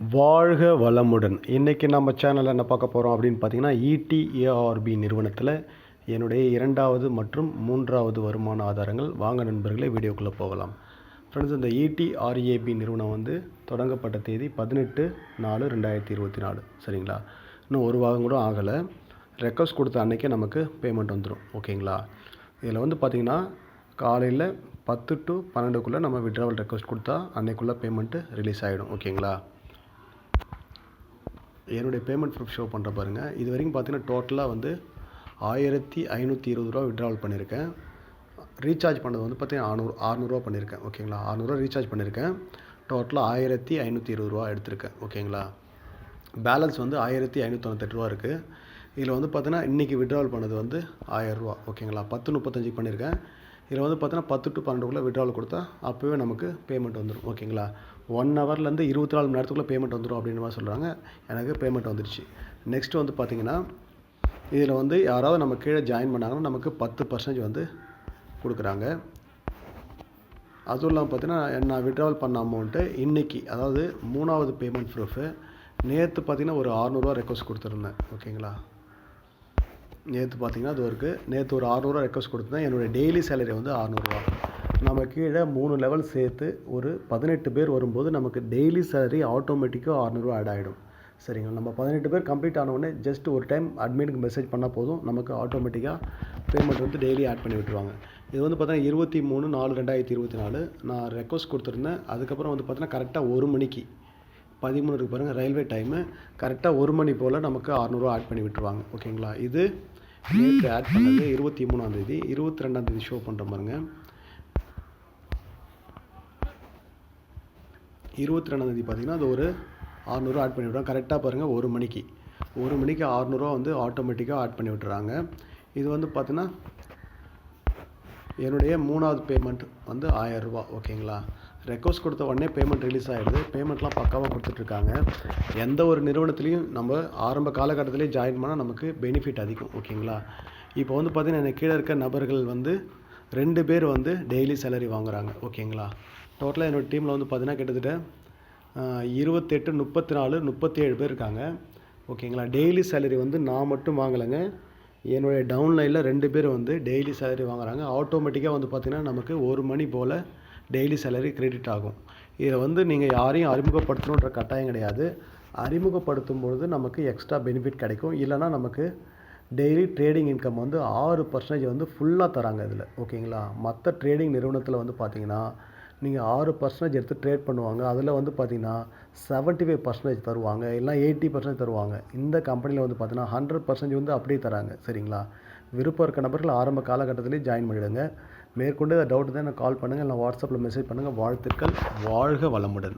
வாழ்க வளமுடன். இன்றைக்கி நம்ம சேனலில் என்ன பார்க்க போகிறோம் அப்படின்னு பார்த்தீங்கன்னா இடிஏஆர்பி நிறுவனத்தில் என்னுடைய இரண்டாவது மற்றும் மூன்றாவது வருமான ஆதாரங்கள். வாங்க நண்பர்களே வீடியோக்குள்ளே போகலாம். ஃப்ரெண்ட்ஸ் இந்த இடிஆர்ஏபி நிறுவனம் வந்து தொடங்கப்பட்ட தேதி பதினெட்டு நாலு ரெண்டாயிரத்தி இருபத்தி நாலு. சரிங்களா? இன்னும் ஒரு வாரம் கூட ஆகலை. ரெக்வஸ்ட் கொடுத்த அன்றைக்கே நமக்கு பேமெண்ட் வந்துடும் ஓகேங்களா? இதில் வந்து பார்த்திங்கன்னா காலையில் பத்து டு பன்னெண்டுக்குள்ளே நம்ம விட்ராவல் ரெக்வஸ்ட் கொடுத்தா அன்னைக்குள்ளே பேமெண்ட்டு ரிலீஸ் ஆகிடும் ஓகேங்களா? என்னுடைய பேமெண்ட் ப்ரூஃப் ஷோ பண்ணுற பாருங்கள் இது வரைக்கும் பார்த்தீங்கன்னா டோட்டலாக வந்து ஆயிரத்தி ஐநூற்றி இருபது ரூபா விட்ராவல் பண்ணியிருக்கேன் ரீசார்ஜ் பண்ணது வந்து பார்த்தீங்கன்னா ஆறுநூறு ஆறுநூறுவா பண்ணியிருக்கேன் ஓகேங்களா ஆறுநூறுவா ரீசார்ஜ் பண்ணியிருக்கேன் டோட்டலாக ஆயிரத்தி ஐநூற்றி இருபது ரூபா எடுத்திருக்கேன். ஓகேங்களா பேலன்ஸ் வந்து ஆயிரத்தி ஐநூற்றி தொண்ணூத்தெட்டு ரூபா இருக்குது இதில் வந்து பார்த்தீங்கன்னா இன்றைக்கி விட்ராவல் பண்ணது வந்து ஆயிரரூவா ஓகேங்களா பத்து முப்பத்தஞ்சுக்கு பண்ணியிருக்கேன் இதில் வந்து பார்த்தீங்கன்னா பத்து டு பன்னெண்டுக்குள்ளே விட்ராவல் கொடுத்தா அப்போவே நமக்கு பேமெண்ட் வந்துடும் ஓகேங்களா? ஒன் ஹவர்லேருந்து இருபத்தி நாலு மணி நேரத்துக்குள்ளே பேமெண்ட் வந்துடும் அப்படின்னு மாதிரி சொல்கிறாங்க எனக்கு பேமெண்ட் வந்துடுச்சு நெக்ஸ்ட்டு வந்து பார்த்திங்கன்னா இதில் வந்து யாராவது நம்ம கீழே ஜாயின் பண்ணாங்கன்னா நமக்கு பத்து பர்சன்டேஜ் வந்து கொடுக்குறாங்க. அதுவும் இல்லாமல் பார்த்தீங்கன்னா நான் விட்ராவல் பண்ண அமௌண்ட்டு இன்றைக்கி அதாவது மூணாவது பேமெண்ட் ப்ரூஃபு நேற்று பார்த்தீங்கன்னா ஒரு அறநூறுவா ரெக்வஸ்ட் கொடுத்துருந்தேன். ஓகேங்களா? நேற்று பார்த்தீங்கன்னா அது இருக்குது நேற்று ஒரு அறநூறுவா ரெக்வஸ்ட் கொடுத்தேன். என்னுடைய டெய்லி சேலரி வந்து அறநூறுவா நம்ம கீழே மூணு லெவல் சேர்த்து ஒரு பதினெட்டு பேர் வரும்போது நமக்கு டெய்லி சேலரி ஆட்டோமேட்டிக்காக அறநூறுவா ஆட் ஆகிடும் சரிங்களா? நம்ம பதினெட்டு பேர் கம்ப்ளீட் ஆனவுடனே ஜஸ்ட் ஒரு டைம் அட்மினுக்கு மெசேஜ் பண்ணால் போதும். நமக்கு ஆட்டோமேட்டிக்காக பேமெண்ட் வந்து டெய்லி ஆட் பண்ணி விட்டுருவாங்க. இது வந்து பார்த்தீங்கன்னா இருபத்தி மூணு நாலு ரெண்டாயிரத்தி இருபத்தி நாலு. நான் ரெக்வஸ்ட் கொடுத்துருந்தேன். அதுக்கப்புறம் வந்து பார்த்தீங்கன்னா கரெக்டாக ஒரு மணிக்கு பதிமூணு இருக்குது பாருங்கள் ரயில்வே டைமு கரெக்டாக ஒரு மணி போல் நமக்கு அறநூறுவா ஆட் பண்ணி விட்டுருவாங்க. ஓகேங்களா இது நேற்று ஆட் பண்ணது இருபத்தி மூணாந்தேதி இருபத்தி ரெண்டாந்தேதி ஷோ பண்ணுற பாருங்க. இருபத்தி ரெண்டாந்தேதி பார்த்தீங்கன்னா அது ஒரு அறநூறுவா ஆட் பண்ணி விட்றாங்க கரெக்டாக பாருங்கள் ஒரு மணிக்கு. ஒரு மணிக்கு அறநூறுவா வந்து ஆட்டோமேட்டிக்காக ஆட் பண்ணி விட்டுறாங்க. இது வந்து பார்த்தீங்கன்னா என்னுடைய மூணாவது பேமெண்ட் வந்து ஆயரூபா ஓகேங்களா ரெக்வஸ்ட் கொடுத்த உடனே பேமெண்ட் ரிலீஸ் ஆகிடுது பேமெண்ட்லாம் பக்காவாக கொடுத்துட்ருக்காங்க. எந்த ஒரு நிறுவனத்துலேயும் நம்ம ஆரம்ப காலகட்டத்திலே ஜாயின் பண்ணால் நமக்கு பெனிஃபிட் அதிகம். ஓகேங்களா? இப்போ வந்து பார்த்திங்கன்னா எனக்கு கீழே இருக்க நபர்கள் வந்து ரெண்டு பேர் வந்து டெய்லி சேலரி வாங்குகிறாங்க ஓகேங்களா? டோட்டலாக என்னோடய டீமில் வந்து பார்த்திங்கன்னா கிட்டத்தட்ட இருபத்தெட்டு முப்பத்தி நாலு முப்பத்தி ஏழு பேர் இருக்காங்க. ஓகேங்களா? டெய்லி சேலரி வந்து நான் மட்டும் வாங்கலைங்க. என்னுடைய டவுன்லைனில் ரெண்டு பேர் வந்து டெய்லி சேலரி வாங்குகிறாங்க ஆட்டோமேட்டிக்காக வந்து பார்த்திங்கன்னா நமக்கு ஒரு மணி போல் டெய்லி சேலரி கிரெடிட் ஆகும். இதில் வந்து நீங்கள் யாரையும் அறிமுகப்படுத்தணுன்ற கட்டாயம் கிடையாது. அறிமுகப்படுத்தும் பொழுது நமக்கு எக்ஸ்ட்ரா பெனிஃபிட் கிடைக்கும். இல்லைனா நமக்கு டெய்லி ட்ரேடிங் இன்கம் வந்து ஆறு பர்சன்டேஜ் வந்து ஃபுல்லாக தராங்க இதில். ஓகேங்களா? மற்ற ட்ரேடிங் நிறுவனத்தில் வந்து பார்த்தீங்கன்னா நீங்கள் ஆறு பர்சன்டேஜ் எடுத்து ட்ரேட் பண்ணுவாங்க. அதில் வந்து பார்த்தீங்கன்னா செவன்ட்டி ஃபைவ் பர்சன்டேஜ் தருவாங்க. இல்லை எயிட்டி பர்சன்டேஜ் தருவாங்க. இந்த கம்பெனியில் வந்து பார்த்தீங்கன்னா ஹண்ட்ரட் பர்சன்டேஜ் வந்து அப்படியே தராங்க. சரிங்களா? விருப்பம் இருக்க நபர்கள் ஆரம்ப காலகட்டத்திலே ஜாயின் பண்ணிவிடுங்க மேற்கொண்டு டவுட் தான் எனக்கு கால் பண்ணுங்கள் இல்லை வாட்ஸ்அப்பில் மெசேஜ் பண்ணுங்கள் வாழ்த்துக்கள் வாழ்க வளமுடன்.